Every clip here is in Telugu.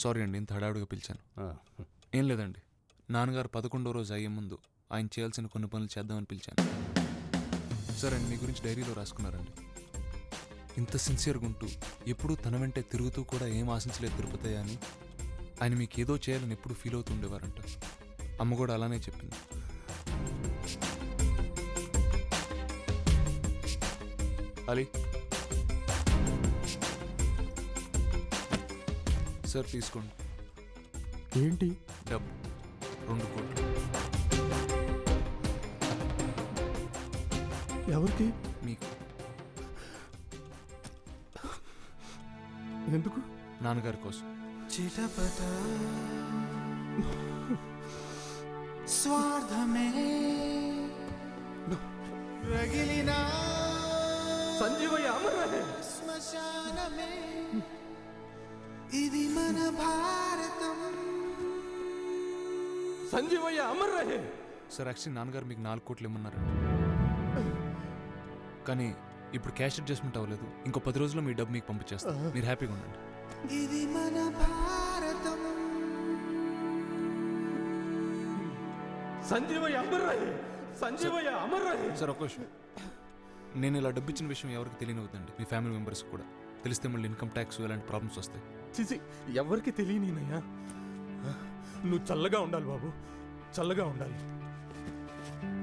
సారీ అండి ఇంత హడావుడిగా పిలిచాను. ఏం లేదండి నాన్నగారు పదకొండో రోజు అయ్యే ముందు ఆయన చేయాల్సిన కొన్ని పనులు చేద్దామని పిలిచాను. సరే అండి మీ గురించి డైరీలో రాసుకున్నారండి. ఇంత సిన్సియర్గా ఉంటూ ఎప్పుడూ తన వెంటే తిరుగుతూ కూడా ఏం ఆశించలేదు తిరుపతి అని ఆయన మీకు ఏదో చేయాలని ఎప్పుడు ఫీల్ అవుతూ ఉండేవారంట. అమ్మ కూడా అలానే చెప్పింది. అలీ సార్ తీసుకోండి. ఏంటి? డబ్బు. రెండు కోట్లు. ఎవరికి? మీకు. ఎందుకు? నాన్నగారి కోసం. చిటపట. స్వార్థమే. రగిలిన. సంజీవయ్య అమర్ రహే శ్మశానమే. ఇది మన భారతం. సంజీవయ్య అమర్ రహే. సార్ యాక్చువల్లీ నాన్నగారు మీకు నాలుగు కోట్లు ఇమ్మన్నారండి. కానీ ఇప్పుడు క్యాష్ అడ్జస్ట్మెంట్ అవ్వలేదు. ఇంకో పది రోజుల్లో మీ డబ్బు మీకు పంపించేస్తాను మీరు హ్యాపీగా ఉండండి. ఇది మన భారతం. సంజీవయ్య అమర్ రహే. సంజీవయ్య అమర్ రహే. సార్ ఒక్క విషయం నేను ఇలా డబ్బు ఇచ్చిన విషయం ఎవరికి తెలియనివ్వద్దండి. మీ ఫ్యామిలీ మెంబర్స్ కూడా. తెలిస్తే మళ్ళీ ఇన్కమ్ ట్యాక్స్ ఇలాంటి ప్రాబ్లమ్స్ వస్తాయి. చిచి ఎవరికి తెలియనీనయ్యా నువ్వు చల్లగా ఉండాలి బాబు చల్లగా ఉండాలి.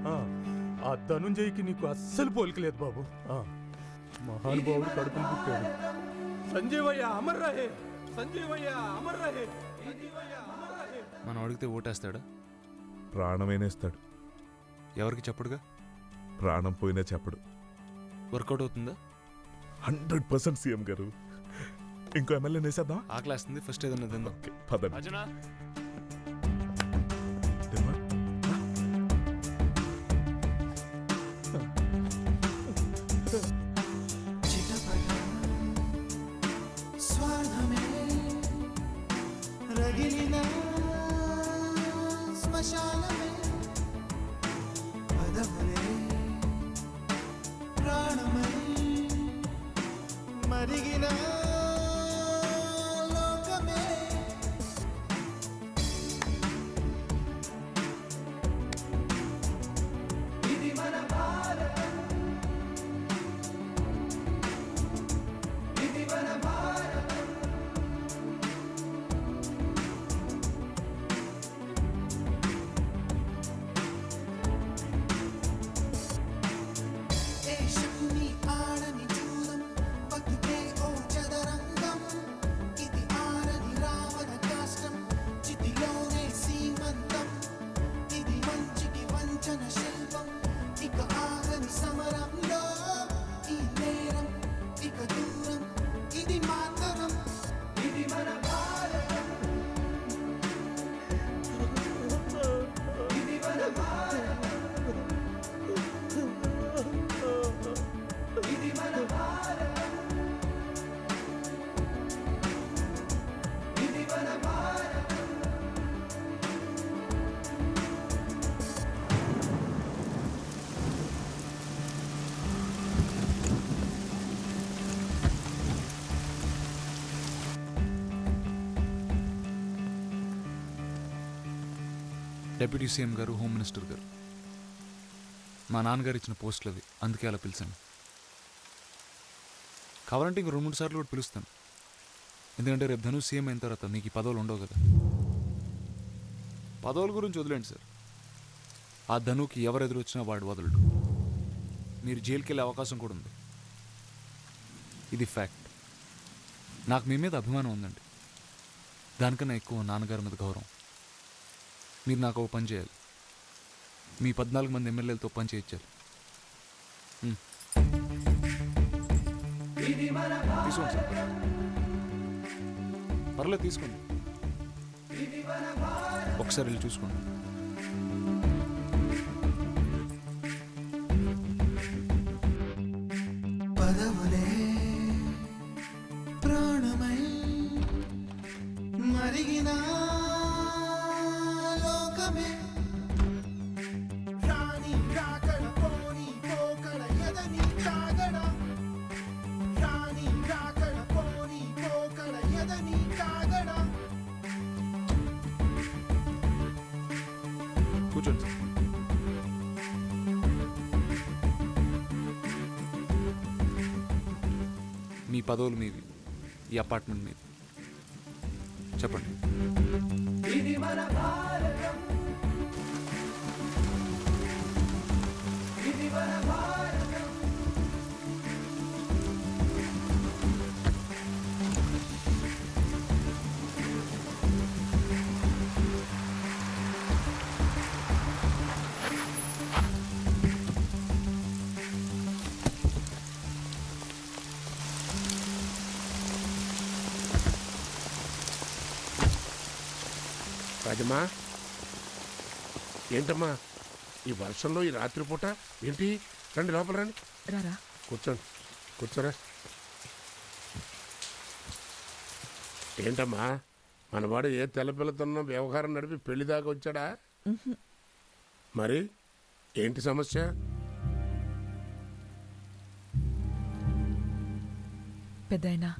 ఆ, ఆ ధనుంజయ్కి నీకు అస్సలు పోలికలేదు బాబు. ఆ, మహానుభావుడు కడుపులు పుట్టాడు. సంజీవయ్య అమర్ రహే సంజీవయ్య అమర్ రహే సంజీవయ్య అమర్ రహే మనం అడిగితే ఓటేస్తాడా? ప్రాణమేనేస్తాడు ఎవరికి చెప్పడుగా? ప్రాణం పోయినా చెప్పడు. వర్కౌట్ అవుతుందా? హండ్రెడ్ పర్సెంట్ సీఎం గారు. ఇంకో ఎమ్మెల్యే వేసేద్దాం ఆకలేస్తుంది ఫస్ట్ ఏదన్నా తిందాం. ఓకే పదండి. ప్రాణమై మరిగిన డెప్యూటీ సీఎం గారు హోమ్ మినిస్టర్ గారు. మా నాన్నగారు ఇచ్చిన పోస్టులు అవి. అందుకే అలా పిలిచాను. కావాలంటే ఇంకా రెండు మూడు సార్లు కూడా పిలుస్తాను. ఎందుకంటే రేపు ధను సీఎం అయిన తర్వాత మీకు ఈ పదవులు ఉండవు కదా. పదవుల గురించి వదిలేండి సార్. ఆ ధనుకి ఎవరు ఎదురొచ్చినా వాడు వదలడు. మీరు జైలుకి వెళ్ళే అవకాశం కూడా ఉంది. ఇది ఫ్యాక్ట్. నాకు మీ మీద అభిమానం ఉందండి. దానికన్నా ఎక్కువ నాన్నగారి మీద గౌరవం. మీరు నాకు ఒక పని చేయాలి. మీ పద్నాలుగు మంది ఎమ్మెల్యేలతో పని చేయించాలి. తీసుకోండి సార్. పర్లేదు తీసుకోండి. ఒకసారి వెళ్ళి చూసుకోండి. పదవులే కూర్చోండి మీ పదవులు మీవి ఈ అపార్ట్మెంట్ మీది చెప్పండి. రాజమ్మా ఏంటమ్మా? ఈ వర్షంలో ఈ రాత్రిపూట ఏంటి? రండి లోపల రండి. రారా. కూర్చోండి. కూర్చోరా. ఏంటమ్మా? మనవాడు ఏ తెల్లపిల్లతోనో వ్యవహారం నడిపి పెళ్ళి దాకా వచ్చాడా? మరి ఏంటి సమస్య? పెద్దాయనా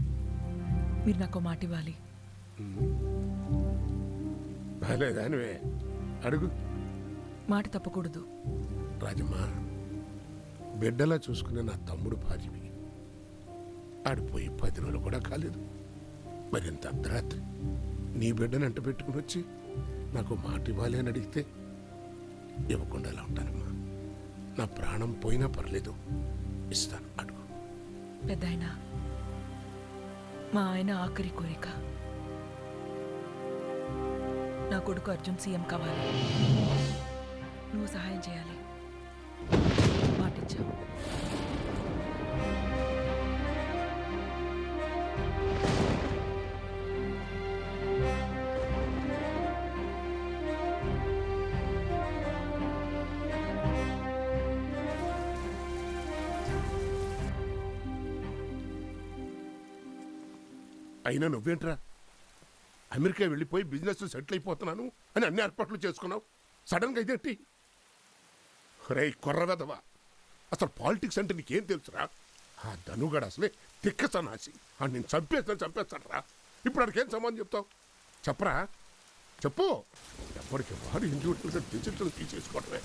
మీరు నాకు మాట ఇవ్వాలి. బాలేదానివే. అడుగు. మాట తప్పకూడదు. రాజమ్మా బిడ్డలా చూసుకునే నా తమ్ముడు భార్యవి. ఆడిపోయి పది రోజులు కూడా కాలేదు. మరింత అర్ధరాత్రి? నీ బిడ్డను అంట పెట్టుకుని వచ్చి నాకు మాట ఇవ్వాలి అని అడిగితే ఇవ్వకుండా ఎలా ఉంటానమ్మా? నా ప్రాణం పోయినా పర్లేదు. ఇస్తాను అడుగు. పెద్దాయనా మా ఆయన ఆఖరి కోరిక. నా కొడుకు అర్జున్ సీఎం కావాలి. నువ్వు సహాయం చేయాలి. మాటిచ్చావు. అయినా నువ్వేంట్రా? అమెరికా వెళ్ళిపోయి బిజినెస్ సెటిల్ అయిపోతున్నాను అని అన్ని ఏర్పాట్లు చేసుకున్నావు. సడన్గా ఇదేంటి? రే కొర్రవెదవా. అసలు పాలిటిక్స్ అంటే నీకేం తెలుసురా? ఆ ధనుగాడు అసలే తిక్కసనాసి ఆ నేను చంపేస్తాను చంపేస్తాడు రా. ఇప్పుడు అడికేం సంబంధం చెప్తావు? చెప్పరా? చెప్పు. ఎప్పటికి వారు ఇండివిజువల్గా డిజిటల్ తీసేసుకోవడమే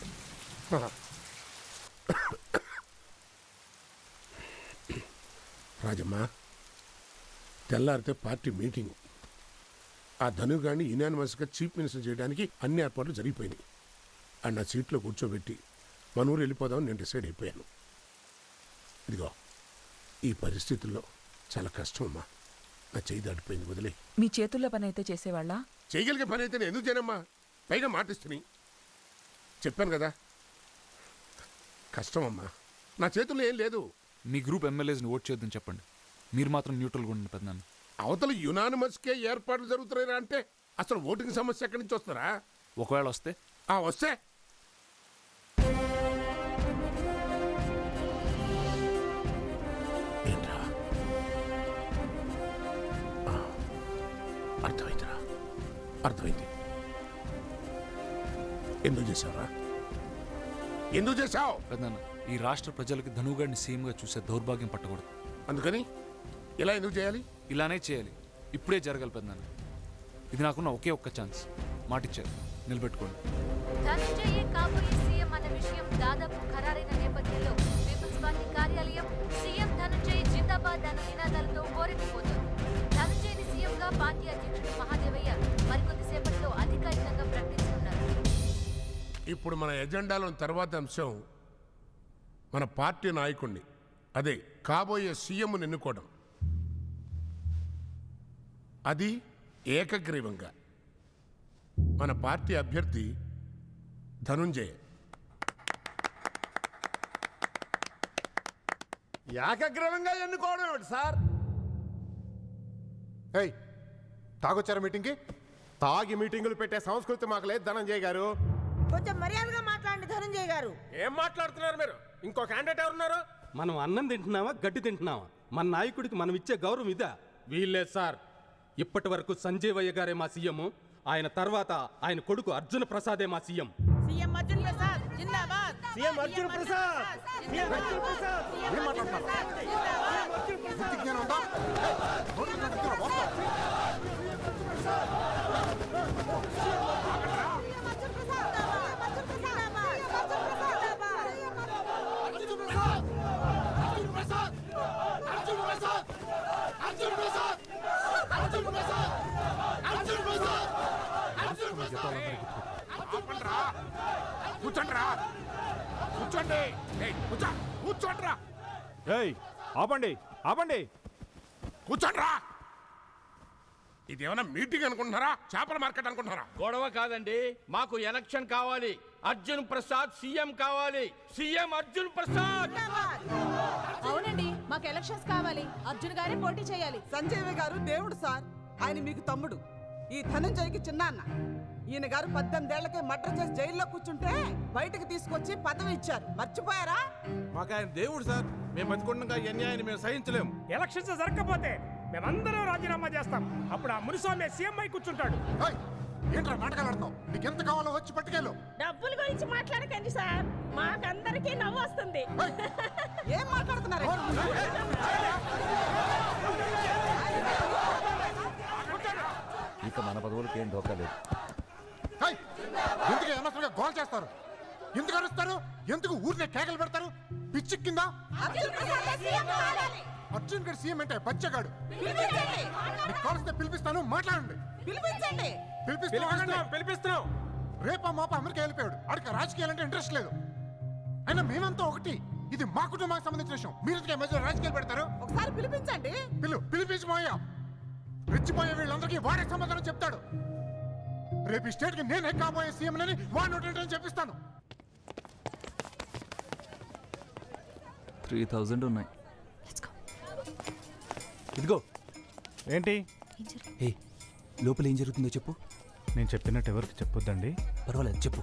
రాజమ్మ తెల్లారితే పార్టీ మీటింగ్. ఆ ధనుగాన్ని యునానిమస్గా చీఫ్ మినిస్టర్ చేయడానికి అన్ని ఏర్పాట్లు జరిగిపోయినాయి. ఆ నా సీట్లో కూర్చోబెట్టి మన ఊరు వెళ్ళిపోదామని నేను డిసైడ్ అయిపోయాను. ఇదిగో ఈ పరిస్థితుల్లో చాలా కష్టం అమ్మా. నా చేయి దాటిపోయింది వదిలే. మీ చేతుల్లో పని అయితే చేసేవాళ్ళ? చేయగలిగే పని అయితే నేను ఎందుకు చేయనమ్మా? పైగా మాటిస్తుని చెప్పాను కదా కష్టం అమ్మా. నా చేతుల్లో ఏం లేదు. మీ గ్రూప్ ఎమ్మెల్యేస్ని ఓట్ చేద్దని చెప్పండి. మీరు మాత్రం న్యూట్రల్గా ఉండండి పెద్దనాన్న. అవతల యునానిమస్కే ఏర్పాట్లు జరుగుతున్నాయిరా అంటే అసలు ఓటింగ్ సమస్య ఎక్కడి నుంచి వస్తారా ఒకవేళ వస్తే. ఆ వస్తే. ఏంట్రా? ఆ, అర్థమైందిరా. అర్థమైంది. ఎందుకు చేశావురా? ఎందుకు చేశావు? పెద్దనాన్న ఈ రాష్ట్ర ప్రజలకి ధనుగాడిని సీఎంగా చూసే దౌర్భాగ్యం పట్టకూడదు. అందుకని ఇలా ఎందుకు చేయాలి? ఇలానే చేయాలి. ఇప్పుడే జరగాలి పెద్దనాన్న. ఇది నాకున్న ఒకే ఒక్క ఛాన్స్. మాటిచ్చారు. నిలబెట్టుకోండి. ధనంజయే కాబోయే సీఎం అన్న విషయం దాదాపు ఖరారైన నేపథ్యంలో పీపుల్స్ పార్టీ కార్యాలయం సీఎం ధనంజయ్ జిందాబాద్ అన్న నినాదాలతో హోరెత్తిపోతోంది ధనంజయ్ని సీఎంగా పార్టీ అధ్యక్షుడు మహాదేవయ్య మరికొద్దిసేపట్లో అధికారికంగా ప్రకటించనున్నారు. ఇప్పుడు మన ఎజెండాలో తర్వాత అంశం మన పార్టీ నాయకుడిని అదే కాబోయే సీఎంను ఎన్నుకోవడం. అది ఏకగ్రీవంగా. మన పార్టీ అభ్యర్థి ధనుంజయ. ఏకగ్రీవంగా ఎన్నుకోవడం ఏమిటి సార్? ఏయ్ తాగొచ్చారా మీటింగ్కి? తాగి మీటింగులు పెట్టే సంస్కృతి మాకు లేదు ధనంజయ్ గారు. కొంచెం మర్యాదగా మాట్లాడండి ధనంజయ్ గారు. ఏం మాట్లాడుతున్నారు మీరు? ఇంకో క్యాండిడేట్ ఎవరున్నారు? మనం అన్నం తింటున్నావా గడ్డి తింటున్నావా మన నాయకుడికి మనం ఇచ్చే గౌరవం ఇదా? వీల్లేదు సార్. ఇప్పటి వరకు సంజీవయ్య గారే మా సీఎం. ఆయన తర్వాత ఆయన కొడుకు అర్జున ప్రసాదే మా సీఎం. సీఎం అర్జున్ ప్రసాద్ జిందాబాద్. సీఎం అర్జున్ ప్రసాద్! సీఎం అర్జున్ ప్రసాద్! ఏం మాట్లాడుతున్నారు జ్ఞానం ఉందా? ప్రసాద్ అర్జున్ ప్రసాద్! కూర్చోండ్రా. కూర్చోండి. కూర్చోండ్రా. ఏయ్ ఆపండి ఆపండి. కూర్చోండ్రా. ఇదేమన్నా మీటింగ్ అనుకుంటున్నారా? చేపల మార్కెట్ అనుకుంటున్నారా? గొడవ కాదండి. మాకు ఎలక్షన్ కావాలి. అర్జున్ ప్రసాద్ సీఎం కావాలి. సీఎం అర్జున్ ప్రసాద్! అవునండి. మాకు ఎలక్షన్స్ కావాలి. అర్జున్ గారే పోటీ చేయాలి. సంజయ్ గారు దేవుడు సార్. ఆయన మీకు తమ్ముడు. ఈ ధనంజయ్కి చిన్నాన్న. ఈయన గారు పద్దెనిమిదేళ్ళకే మర్డర్ చేసి జైల్లో కూర్చుంటే బయటకు తీసుకొచ్చి పదవి ఇచ్చారు. మర్చిపోయారా? మాకు ఆయన దేవుడు సార్. మేము బతుకుండగా ఈ అన్యాయాన్ని మేము సహించలేము. ఎలక్షన్స్ జరగకపోతే మేమందరం రాజీనామా చేస్తాం. అప్పుడు ఆ మునిస్వామి సీఎం అయి కూర్చుంటాడు. ఏయ్, ఏంట్రా నాటకాలు నీకు ఎంత కావాలో వచ్చి పట్టుకెళ్ళు. డబ్బుల గురించి మాట్లాడకండి సార్. మాకందరికీ నవ్వు వస్తుంది. ఏం మాట్లాడుతున్నారు? ఇక మన పదవులకి ఏం ఢోకా లేదు. ఎందుకు అనవసరంగా గోల్ చేస్తారు? ఎందుకు అరుస్తారు? ఎందుకు ఊరినే కేకలు పెడతారు? పిచ్చి కింద? అర్జున్ గారు సీఎం అంటే బచ్చగాడు. మీకు పిలిపిస్తాను మాట్లాడండి. పిలిపించండి. పిలిపిస్తాను పిలిపిస్తున్నాం రేపా మాప అమెరికా వెళ్ళిపోయాడు. ఆడికి రాజకీయాలంటే ఇంట్రెస్ట్ లేదు. అయినా మేమంతా ఒకటి. ఇది మా కుటుంబానికి సంబంధించిన విషయం. మీరు మధ్యలో రాజకీయాలు పెడతారు? ఒకసారి పిలిపించండి. పిలు పిలిపించి పోయా రెచ్చిపోయే వీళ్ళందరికీ వాడే సమాధానం చెప్తాడు. రేపు ఈ స్టేట్కి నేనే కాబోయే సీఎం అని వాడిని ఒకటి చెప్పిస్తాను. త్రీ థౌజండ్ ఉన్నాయి. ఇదిగో. ఏంటి? ఏ లోపల ఏం జరుగుతుందో చెప్పు. నేను చెప్పినట్టు ఎవరికి చెప్పొద్దండి? పర్వాలేదు చెప్పు.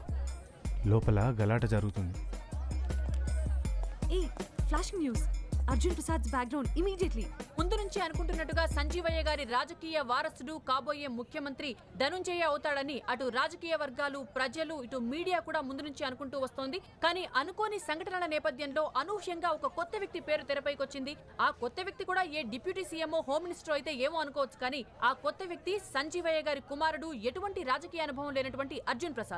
లోపల గలాట జరుగుతుంది. ఏ flashing news. Arjun Prasad background immediately ముందు నుంచి అనుకుంటున్నట్టుగా సంజీవయ్య గారి రాజకీయ వారసుడు కాబోయే ముఖ్యమంత్రి ధనుంజయ అవుతాడని అటు రాజకీయ వర్గాలు ప్రజలు ఇటు మీడియా కూడా ముందు నుంచి అనుకుంటూ వస్తోంది. కానీ అనుకోని సంఘటనల నేపథ్యంలో అనూహ్యంగా ఒక కొత్త వ్యక్తి పేరు తెరపైకి వచ్చింది ఆ కొత్త వ్యక్తి కూడా ఏ డిప్యూటీ సీఎంఓ హోమ్ మినిస్టర్ అయితే ఏమో అనుకోవచ్చు కానీ ఆ కొత్త వ్యక్తి సంజీవయ్య గారి కుమారుడు. ఎటువంటి రాజకీయ అనుభవం లేనటువంటి అర్జున్ ప్రసాద్.